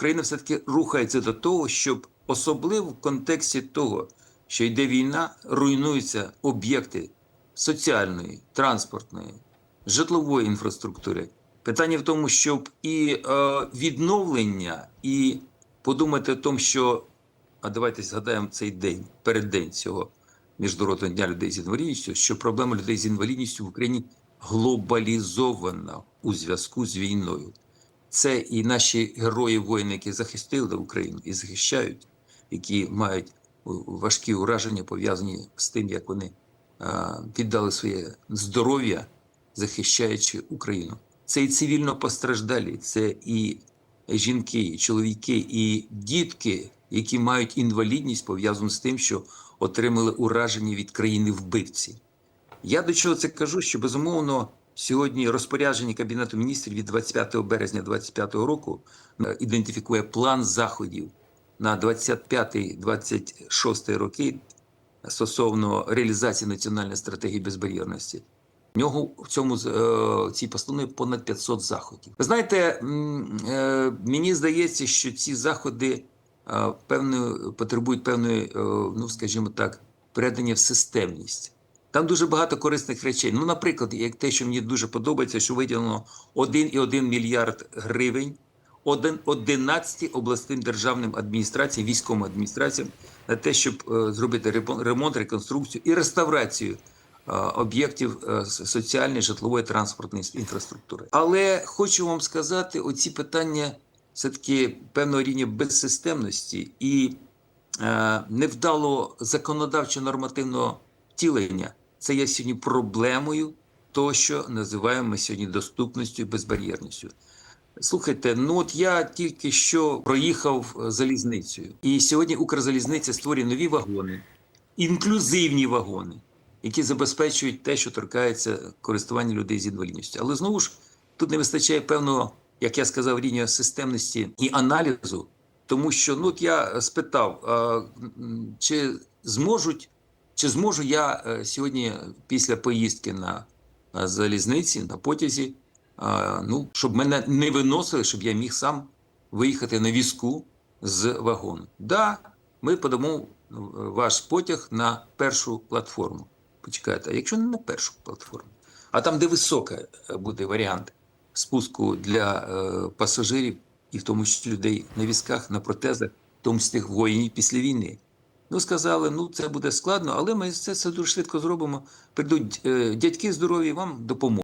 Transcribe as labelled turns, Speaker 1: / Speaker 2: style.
Speaker 1: Україна все-таки рухається до того, щоб особливо в контексті того, що йде війна, руйнуються об'єкти соціальної, транспортної, житлової інфраструктури. Питання в тому, щоб і е, відновлення, і подумати о тому, що а давайте згадаємо цей день, переддень цього Міжнародного дня людей з інвалідністю, що проблема людей з інвалідністю в Україні глобалізована у зв'язку з війною. Це і наші герої воїни, які захистили Україну і захищають, які мають важкі ураження, пов'язані з тим, як вони а, віддали своє здоров'я, захищаючи Україну. Це і цивільно постраждалі, це і жінки, і чоловіки, і дітки, які мають інвалідність, пов'язану з тим, що отримали ураження від країни вбивці. Я до чого це кажу, що безумовно сьогодні розпорядження Кабінету міністрів від 25 березня 2025 року е, ідентифікує план заходів на 25-26 роки стосовно реалізації національної стратегії безбар'єрності. В нього в цьому е, цій постанові понад 500 заходів. Ви знаєте, е, мені здається, що ці заходи певною потребують певної, ну скажімо так, передання в системність. Там дуже багато корисних речей. Ну, наприклад, як те, що мені дуже подобається, що виділено 1,1 мільярд гривень один- 11 обласним державним адміністраціям, військовим адміністраціям на те, щоб е, зробити ремон- ремонт, реконструкцію і реставрацію е, об'єктів е, соціальної, житлової, транспортної інфраструктури. Але хочу вам сказати, оці питання все-таки певного рівня безсистемності і е, невдалого законодавчо-нормативного втілення. Це є сьогодні проблемою того, що називаємо сьогодні доступністю і безбар'єрністю. Слухайте, ну от я тільки що проїхав е, залізницею, і сьогодні Укрзалізниця створює нові вагони, інклюзивні вагони, які забезпечують те, що торкається користування людей з інвалідністю. Але знову ж тут не вистачає певного, як я сказав, рівня системності і аналізу, тому що ну от я спитав, а, чи зможуть, чи зможу я е, сьогодні після поїздки на, залізниці, на потязі, ну, щоб мене не виносили, щоб я міг сам виїхати на візку з вагону. Да, ми подамо ну, ваш потяг на першу платформу. Почекайте, а якщо не на першу платформу, а там, де висока е, буде варіант спуску для е, пасажирів, і в тому числі людей на візках, на протезах, в тому числі воїнів після війни. Ну, сказали, ну це буде складно, але ми це, це дуже швидко зробимо. Прийдуть е, дядьки здорові, вам допоможуть.